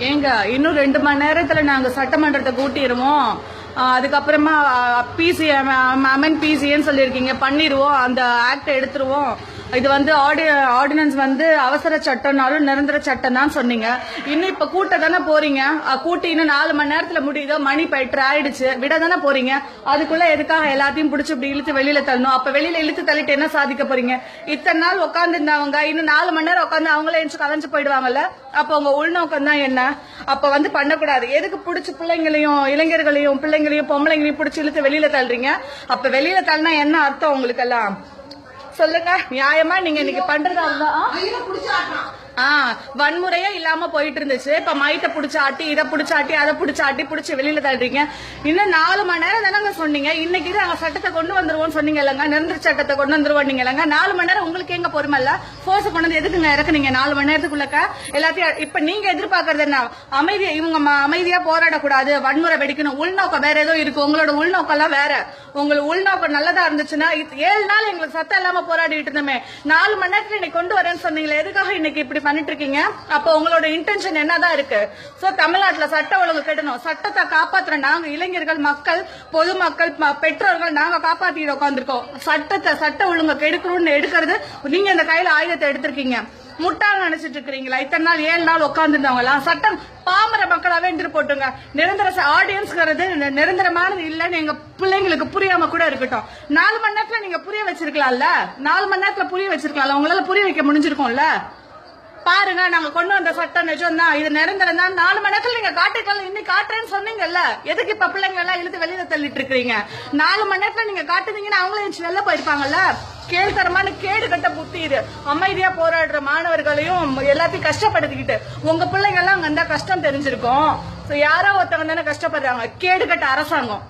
ஏங்க இன்னும் ரெண்டு மணி நேரத்தில் நாங்கள் சட்டமன்றத்தை கூட்டிடுவோம் அதுக்கப்புறமா பிசி அமெண்ட் பிசின்னு சொல்லியிருக்கீங்க. பண்ணிடுவோம் அந்த ஆக்ட் எடுத்துருவோம். இது வந்து ஆர்டி ஆர்டினன்ஸ் வந்து அவசர சட்டம்னாலும் நிரந்தர சட்டம் தான் சொன்னீங்க. இன்னும் இப்போ கூட்ட தானே போறீங்க? கூட்டி இன்னும் நாலு மணி நேரத்தில் முடியுதோ மணி பெற்று ஆயிடுச்சு. விட தானே போறீங்க? அதுக்குள்ள எதுக்காக எல்லாத்தையும் பிடிச்சி இப்படி இழுத்து வெளியில தள்ளணும்? அப்ப வெளியில இழுத்து தள்ளிட்டு என்ன சாதிக்க போறீங்க? இத்தனை நாள் உட்காந்துருந்தவங்க இன்னும் நாலு மணி நேரம் உட்காந்து அவங்களே எழுந்து கலைஞ்சு போயிடுவாங்கல்ல? அப்போ உங்க உள்நோக்கம் தான் என்ன? அப்ப வந்து பண்ணக்கூடாது. எதுக்கு பிடிச்சி பிள்ளைங்களையும் இளைஞர்களையும் பிள்ளைங்களையும் பொம்பளைங்களையும் பிடிச்சி இழுத்து வெளியில தள்ளுறீங்க? அப்ப வெளியில தள்ளினா என்ன அர்த்தம் உங்களுக்கு எல்லாம் சொல்லுங்க. நியாயமா? நீங்க இன்னைக்கு பண்றதா இருந்தா வன்முறையே இல்லாம போயிட்டு இருந்துச்சு இப்ப மைட்ட புடிச்சாட்டி இதை புடிச்சாட்டி அதை புடிச்சாட்டி புடிச்சு வெளியில தள்ளுறீங்க இன்னும் நாலு மணி நேரம் தானங்க சொன்னீங்க. இன்னைக்கு நாங்க சட்டத்தை கொண்டு வந்துருவோம் சொன்னீங்க இல்லங்க. நிரந்தர சட்டத்தை கொண்டு வந்துருவோம் நீங்க இல்லங்க. நாலு மணி நேரம் உங்களுக்கு எங்க பொறுமை இல்ல? போர்ஸ் கொண்டு வந்து எதுக்குங்க இறக்குனீங்க? நாலு மணி நேரத்துக்குள்ளக்க எல்லாத்தையும் இப்ப நீங்க எதிர்பார்க்கறது என்ன? அமைதி இவங்க அமைதியா போராடக்கூடாது. வன்முறை வெடிக்கணும். உள்நோக்கம் வேற ஏதோ இருக்கு. உங்களோட உள்நோக்கம் எல்லாம் வேற. உங்களுக்கு உள்நோக்கம் நல்லதா இருந்துச்சுன்னா ஏழு நாள் எங்களுக்கு சத்தம் இல்லாம போராடிட்டு இருந்தோமே. நாலு மணி நேரத்துல இன்னைக்கு கொண்டு வரேன்னு சொன்னீங்களே எதுக்காக இன்னைக்கு இப்படி பண்ணிட்டு இருக்கீங்க அப்போ உங்களோட இன்டென்ஷன் என்னதான் இருக்கு? சோ தமிழ்நாட்டுல சட்ட ஒழுங்கு கெடணும். சட்டத்தை காப்பாத்துற நாங்க இளைஞர்கள் மக்கள் பொதுமக்கள் பெற்றோர்கள் நாங்க காப்பாத்திட்டு உட்காந்துருக்கோம் சட்டத்தை சட்ட ஒழுங்கு கெடுக்கணும்னு எடுக்கிறது நீங்க இந்த கையில ஆயுதத்தை எடுத்திருக்கீங்க. முட்டாள் நினைச்சிட்டு இருக்கிறீங்களா இத்தனை நாள் ஏழு நாள் உட்காந்துருந்தவங்களா சட்டம் பாமர மக்களாவே என்று போட்டுங்க. நிரந்தர ஆடியன்ஸ்ங்கிறது நிரந்தரமானது இல்லைன்னு எங்க பிள்ளைங்களுக்கு புரியாம கூட இருக்கட்டும். நாலு மணி நேரத்துல நீங்க புரிய வச்சிருக்கலாம்ல? நாலு மணி நேரத்துல புரிய வச்சிருக்கலாம்ல? உங்களால புரிய வைக்க முடிஞ்சிருக்கும்ல? பாருங்க நாங்க கொண்டு வந்த சட்டம் நிஜம் தான். இது நிரந்தரம் தான். நாலு மணி நேரத்துல நீங்க காட்டுக்கல இன்னைக்கு காட்டுறேன்னு சொன்னீங்கல்ல. எதுக்கு இப்ப பிள்ளைங்க எல்லாம் இழுத்து வெளியில தள்ளிட்டு இருக்கீங்க நாலு மணி நேரத்துல நீங்க காட்டுனீங்கன்னா அவங்களும் எந்திரிச்சு வெளில போயிருப்பாங்கல்ல? கேள்தரமான கேடு கட்ட புத்தி இது. அமைதியா போராடுற மாணவர்களையும் எல்லாத்தையும் கஷ்டப்படுத்திக்கிட்டு உங்க பிள்ளைங்க எல்லாம் அங்க இருந்தா கஷ்டம் தெரிஞ்சிருக்கும். யாரோ ஒருத்தவங்க தானே கஷ்டப்படுறாங்க. கேடு கட்ட அரசாங்கம்.